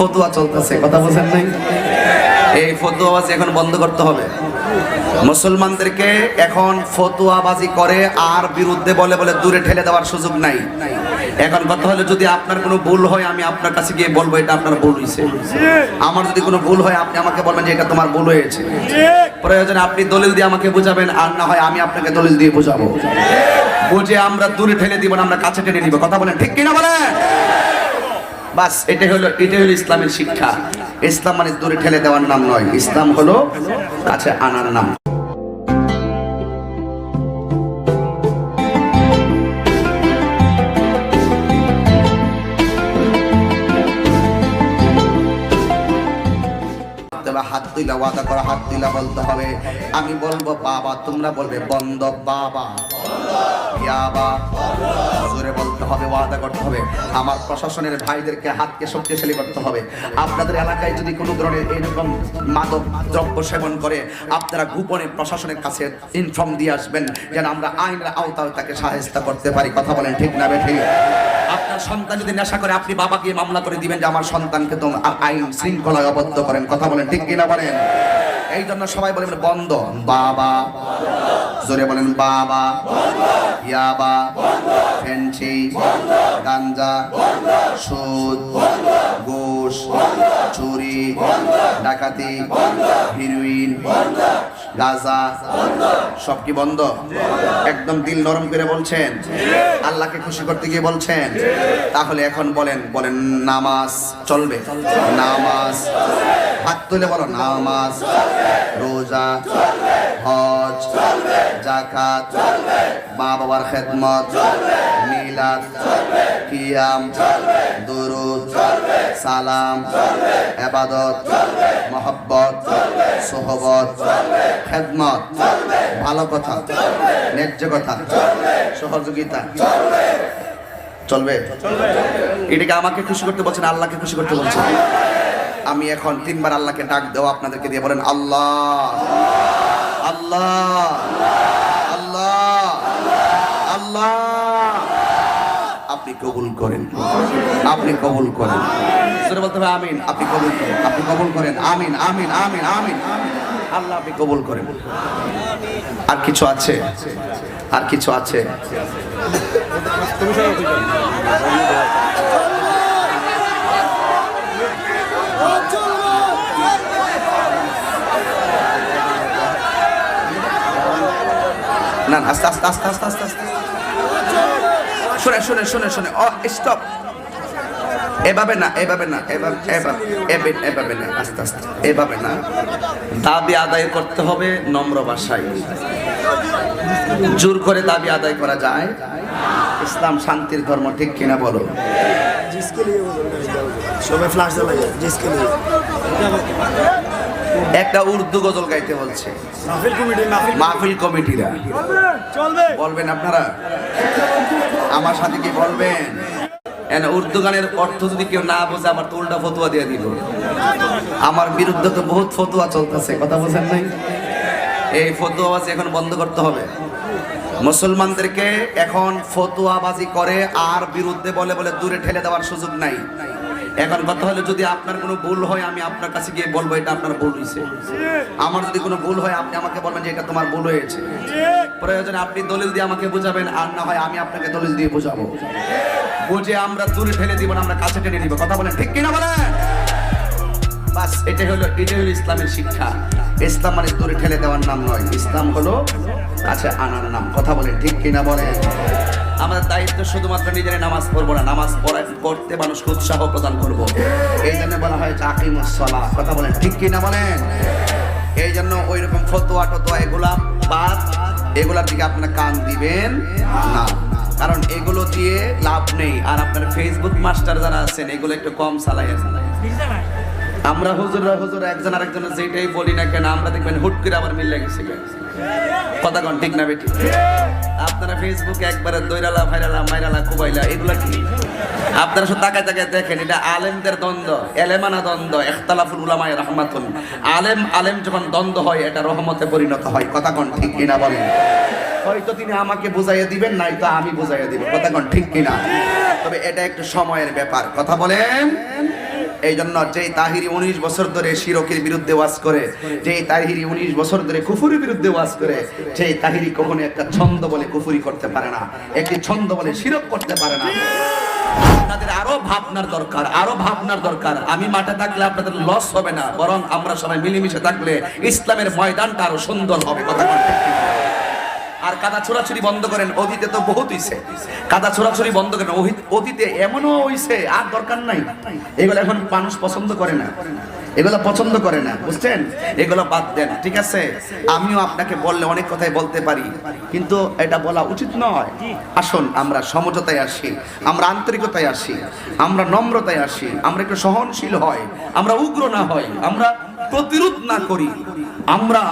ফতুয়া চলতেছে, কথা বোঝেন নাই? এই ফতুয়াবাজি এখন বন্ধ করতে হবে। মুসলমানদেরকে এখন ফতুয়াবাজি করে, আর বিরুদ্ধে বলে বলে দূরে ঠেলে দেওয়ার সুযোগ নাই। এখন কথা হলো, যদি আপনার কোনো ভুল হয়, আমি আপনার কাছে গিয়ে বলব, এটা আপনার ভুল হয়েছে আমার যদি কোনো ভুল হয়, আপনি আমাকে বলবেন যে এটা তোমার ভুল হয়েছে। প্রয়োজনে, আপনি দলিল দিয়ে আমাকে বুঝাবেন, আর না হয় আমি আপনাকে দলিল দিয়ে বুঝাবো। বুঝে আমরা দূরে ঠেলে দিব না, আমরা কাছে টেনে দিব কথা বলেন, ঠিক কিনা বলেন? বাস, এটাই হলো এটাই হলো ইসলামের শিক্ষা। ইসলাম মানে দূরে ঠেলে দেওয়ার নাম নয়, ইসলাম হলো কাছে আনার নাম। হাত ওয়াদা করা, হাত বলতে হবে। আমি বলব, বাবা, তোমরা বলবে, বন্ধ, বাবা। আমার প্রশাসনের ভাইদেরকে হাতকে শক্তিশালী করতে হবে। আপনাদের এলাকায় যদি কোনো ধরনের এরকম মাদক দ্রব্য সেবন করে, আপনারা গোপনে প্রশাসনের কাছে ইনফর্ম দিয়ে আসবেন যেন আমরা আইনের আওতায় তাকে সাহায্য করতে পারি। কথা বলেন ঠিক না বেঠিক? আপনার সন্তান যদি নেশা করে, আপনি বাবাকে মামলা করে দিবেন যে আমার সন্তানকে তো আইন শৃঙ্খলায় অবদ্ধ করেন। কথা বলেন ঠিক কিনা বলেন? এই জন্য সবাই বলেন বন্ধ। বাবা জোরে বলেন, বাবা। ইয়াবা। ফেন্সি গাঞ্জা। সুদ। ঘুষ। চুরি। ডাকাতি। হিরোইন। গাজা। সব কি বন্ধ? একদম দিল নরম করে বলছেন। আল্লাহকে খুশি করতে গিয়ে বলছেন। তাহলে এখন বলেন বলেন, নামাজ চলবে। নামাজ। হাত তুলে বলো, নামাজ রোজা হজ চলবে জাকাত মা বাবার খেদমত চলবে মিলাদ চলবে কিয়াম চলবে দুরুদ, সালাম, এবাদত, মহব্বত, সোহবত চলবে খেদমত চলবে ভালো কথা চলবে ন্যায্য কথা চলবে সহযোগিতা। চলবে? চলবে এটাকে আমাকে খুশি করতে বলছেন, আল্লাহকে খুশি করতে বলছেন। আমি এখন তিনবার আল্লাহকে ডাক দেবো আপনাদেরকে দিয়ে বলেন, আল্লাহ। আল্লাহ। আল্লাহ। আল্লাহ। আপনি কবুল করেন। আপনি কবুল করেন। জোরে বলতে হবে আমিন। আপনি কবুল করেন। আপনি কবুল করেন। আমিন আমিন আমিন আমিন। আল্লাহ আপনি কবুল করেন। আর কিছু আছে? আর কিছু আছে? দাঁড়ান, আস্তে আস্তে আস্তে আস্তে আস্তে আস্তে। শোনে, শুনে শুনে শুনে। অ স্টপ এভাবে না এভাবে না, এভাবে এভাবে না, আস্তে আস্তে, এভাবে না। দাবি আদায় করতে হবে নম্র ভাষায়। জোর করে দাবি আদায় করা যায়। ইসলাম শান্তির ধর্ম ঠিক কিনা বলো। সবাই ফ্লাশ জ্বালায় একটা উর্দু গজল গাইতে বলছে। মাহফিল কমিটিরা। বলবেন আপনারা? আমার সাথে কি বলবেন? উর্দু গানের অর্থ যদি কেউ না বোঝে আমার ফতুয়া দিয়ে দিল আমার বিরুদ্ধে তো বহুত ফতুয়া চলতেছে কথা বোঝেন নাই? এই ফতুয়াবাজি এখন বন্ধ করতে হবে। মুসলমানদেরকে এখন ফতুয়াবাজি করে আর বিরুদ্ধে বলে বলে দূরে ঠেলে দেওয়ার সুযোগ নাই। এখন কথা হলো, যদি আপনার কোনো ভুল হয়, আমি আপনার কাছে গিয়ে বলব, এটা আপনার ভুল হয়েছে আমার যদি কোনো ভুল হয়, আপনি আমাকে বলবেন যে এটা তোমার ভুল হয়েছে। প্রয়োজনে আপনি দলিল দিয়ে আমাকে বুঝাবেন, আর না হয় আমি আপনাকে দলিল দিয়ে বুঝাবো। বুঝে আমরা দূরে ঠেলে দিব আমরা কাছে টেনে দিব কথা বলেন, ঠিক কিনা বলেন? বাস, এটাই হলো এটাই হলো ইসলামের শিক্ষা। ইসলাম মানে দূরে ঠেলে দেওয়ার নাম নয়। ইসলাম হলো কাছে আনার নাম কথা বলেন ঠিক কিনা বলেন? আমাদের দায়িত্ব শুধুমাত্র নিজের নামাজ পড়ব না নামাজ পড়া পড়তে মানুষকে উৎসাহ প্রদান করব। এই জন্য বলা হয় চাকিমুসলা কথা বলেন ঠিক কিনা বলেন? এই জন্য ওই রকম ফতোয়া টতোয়া এগুলা বাদ এগুলার দিকে আপনারা কান দিবেন না। কারণ এগুলো দিয়ে লাভ নেই। আর আপনার ফেসবুক মাস্টার যারা আছেন এগুলো একটু কম চালাইয়েন। আমরা হুজুররা হুজুর, একজন আরেকজনের যেটাই বলি না কেন, আমরা দেখবেন হুট করে আবার মিল গেছে কথা কন, ঠিক না বেটি? আপনারা ফেসবুকে একবারে দৈরালা, ভাইরালা, মাইরালা, কুবাইলা, এগুলা কি? আপনারা তাকায় তাকায় দেখেন, এটা আলেমদের দ্বন্দ্ব, এলেমানা দ্বন্দ্ব, এখতালাফুল উলামায়ে রাহমাতুন। আলেম আলেম যখন দ্বন্দ্ব হয়, এটা রহমতে পরিণত হয়। কথা কন, ঠিক কিনা বলেন? হয়তো তিনি আমাকে বুঝাইয়া দিবেন নাই তো আমি বুঝাইয়া দিব। কথা কন, ঠিক কিনা? তবে এটা একটু সময়ের ব্যাপার। কথা বলেন? এই জন্য যেই তাহিরি উনিশ বছর ধরে শিরকের বিরুদ্ধে ওয়াজ করে, যেই তাহিরি উনিশ বছর ধরে কুফুরির বিরুদ্ধে ওয়াজ করে সেই তাহিরি কখনো একটা ছন্দ বলে কুফুরি করতে পারে না, একটি ছন্দ বলে শিরক করতে পারে না। আপনাদের আরও ভাবনার দরকার, আরও ভাবনার দরকার। আমি মাঠে থাকলে আপনাদের লস হবে না, বরং আমরা সবাই মিলেমিশে থাকলে ইসলামের ময়দানটা আরও সুন্দর হবে, কথা বলতে আর কাদা ছোড়াছুরি বন্ধ করেন, অতীতে তো বহুত হইছে। কাদা ছোড়াছুরি বন্ধ করেন অতীতে এমনও হইছে, আর দরকার নাই। এগুলো এখন মানুষ পছন্দ করে না। এগুলো পছন্দ করে না, বুঝছেন? এগুলো বাদ দেন, ঠিক আছে? আমিও আপনাকে বললে অনেক কথাই বলতে পারি, কিন্তু এটা বলা উচিত নয়। আসুন, আমরা সমঝোতায় আসি, আমরা আন্তরিকতায় আসি, আমরা নম্রতায় আসি, আমরা একটু সহনশীল হয়, আমরা উগ্র না হয়, আমরা প্রতিরোধ না করি, আমরা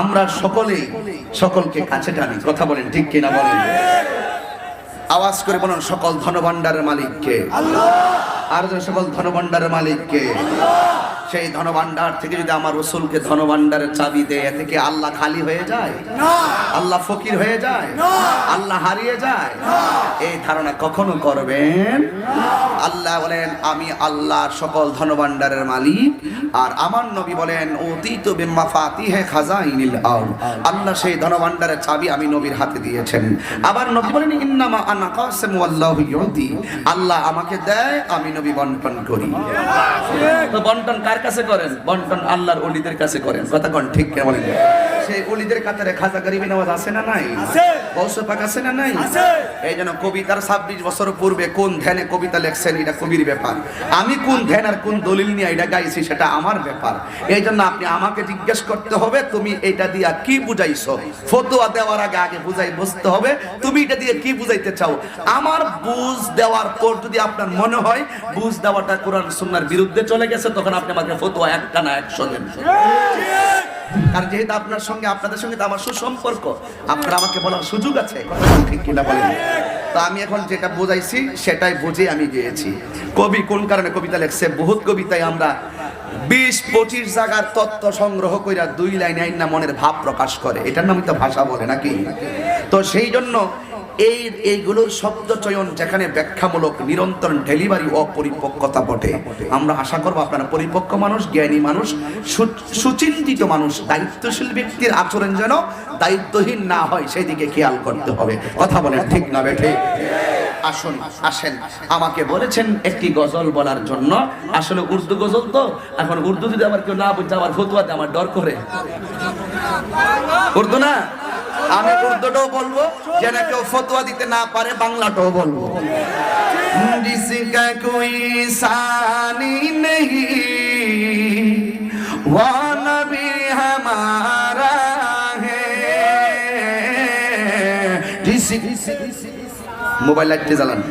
আমরা সকলে সকলকে কাছে টানি। কথা বলেন ঠিক কিনা বলেন? আওয়াজ করে বলুন সকল ধনভাণ্ডারের মালিককে। আর যে সকল ধনভাণ্ডারের মালিককে। সেই ধনভাণ্ডার থেকে যদি আমার রসুলকে ধনভাণ্ডারের চাবি দেয় এতে কি আল্লাহ খালি হয়ে যায়? আল্লাহ ফকির হয়ে যায়? আল্লাহ হারিয়ে যায়? এই ধারণা কখনো করবেন? আল্লাহ বলেন আমি আল্লাহর সকল ধনভাণ্ডারের মালিক। আর আমার নবী বলেন অতীত বিম্মা ফাতিহে খাজাইনিল আরদ আল্লাহ সেই ধনভাণ্ডারের চাবি আমি নবীর হাতে দিয়েছেন। আবার নবী বলেন ইন্নামা আনা কাসিমু আল্লাহু ইউতি আল্লাহ আমাকে দেয় আমি নবী বন্টন করি। তো বন্টন কার কাছে করেন? বন্টন আল্লাহর অলিদের কাছে করেন। কথা কন ঠিক কেমন? সেই অলিদের কাতারে খাজা গরিবী নামাজ আছে না নাই? গৌসে পাক আছে না নাই? এই জন্য কবিতার ছাব্বিশ বছর পূর্বে কোন ধ্যানে কবিতা লেখছেন এটা কবির ব্যাপার। আমি কোন ধ্যান আর কোন দলিল নিয়ে এটা গাইছি সেটা আমার ব্যাপার। এই জন্য আপনি আমাকে জিজ্ঞেস করতে হবে তুমি এটা দিয়া কি বুঝাইছো? ফতোয়া দেওয়ার আগে আগে বুঝাই বুঝতে হবে তুমি এটা দিয়ে কি বুঝাইতে চাও? আমার বুঝ দেওয়ার পর যদি আপনার মনে হয় বুঝ দেওয়াটা কোরআন সুন্নার বিরুদ্ধে চলে গেছে তখন আপনি আমাকে ফতোয়া একটা না একশো দেন। কারণ যেহেতু আপনার সঙ্গে, আপনাদের সঙ্গে আমার সুসম্পর্ক, আপনারা আমাকে বলার সুযোগ আছে। ঠিক কিনা বলেন? তো আমি এখন যেটা বোঝাইছি, সেটাই বুঝে আমি গিয়েছি। কবি কোন কারণে কবিতা লেখছে? বহুত কবিতায় আমরা বিশ পঁচিশ জায়গার তত্ত্ব সংগ্রহ কইরা দুই লাইন আইন না মনের ভাব প্রকাশ করে। এটার নামই তো ভাষা বলে নাকি? তো সেই জন্য এই, এইগুলোর শব্দ চয়ন যেখানে ব্যাখ্যামূলক, নিরন্তর ডেলিভারি ও পরিপক্কতা বটে। আমরা আশা করব আপনারা পরিপক্ক মানুষ, জ্ঞানী মানুষ সুচিন্তিত মানুষ, দায়িত্বশীল ব্যক্তির আচরণ যেন দায়িত্বহীন না হয় সেই দিকে খেয়াল করতে হবে। কথা বলেন ঠিক না বেঠে? আসুন, আসেন। আমাকে বলেছেন একটি গজল বলার জন্য। আসলে উর্দু গজল তো। এখন উর্দু যদি আমার কেউ না বুঝতে আমার ফতুয়াতে আমার ডর করে। উর্দু না? আমি উর্দুটাও বলব, যেন কেউ ফতোয়া দিতে না পারে, বাংলাটাও বলব। হে। মোবাইল লাইটটি জ্বালান।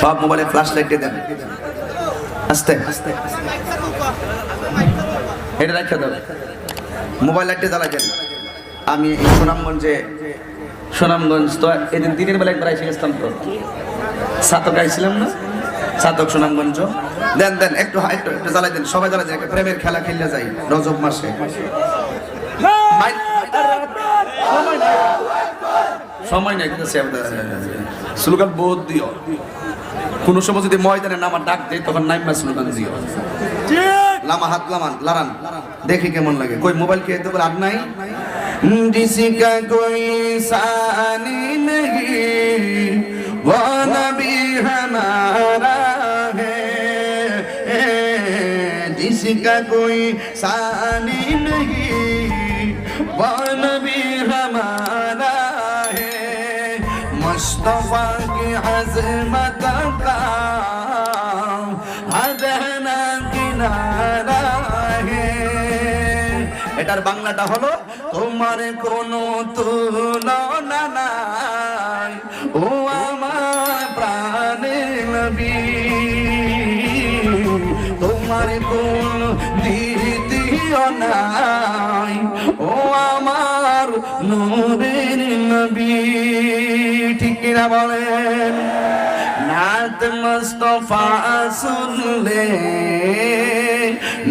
সব মোবাইলে ফ্ল্যাশ লাইটটি দেন। আস্তে। এটা রাখা দাও। মোবাইল লাইটটি জ্বালা যায় আমি এই সুনামগঞ্জে সুনামগঞ্জ তো এদিন দিনের বেলা একবার এসে গেছিলাম তো। সাতক আইছিলাম না? সাতক সুনামগঞ্জ। দেন দেন একটু একটু একটু জ্বালাই দেন। সবাই জ্বালাই দেন একটা প্রেমের খেলা খেললে যাই রজব মাসে। সময় নাই কিন্তু স্লোগান বোধ দিও। কোন সময় যদি ময়দানে নামার ডাক দেয় তখন নাইমা স্লোগান দিও। লামা হাত লামান লারান। দেখি কেমন লাগে। কই মোবাইল কে তো আর নাই? जिसका कोई सानी नहीं वो नबी हमारा है जिसका कोई सानी नहीं वो नबी हमारा है मुस्तफा की अजमत का এটার বাংলাটা হলো, তোমার কোনো ও আমার প্রাণের নবী, তোমার কোন ও আমার নূরের নবী, ঠিক কিনা বলেন? নাত মুস্তফা শুনলে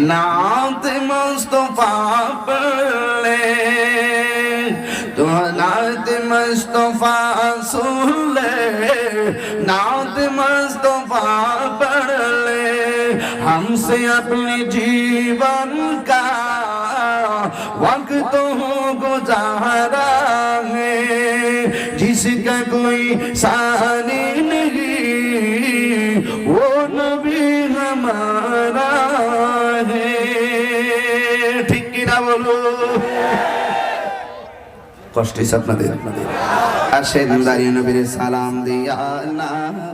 নাত মুস্তফা পড়লে তো নাত মুস্তফা শুনলে নাত মুস্তফা পড়লে हमसे अपने जीवन का वक्त हो गुजारा है जिसका कोई सानी नहीं কষ্ট হয়েছে আপনাদের। আসেন দাঁড়িয়ে নবীর সালাম দিয়া নাবি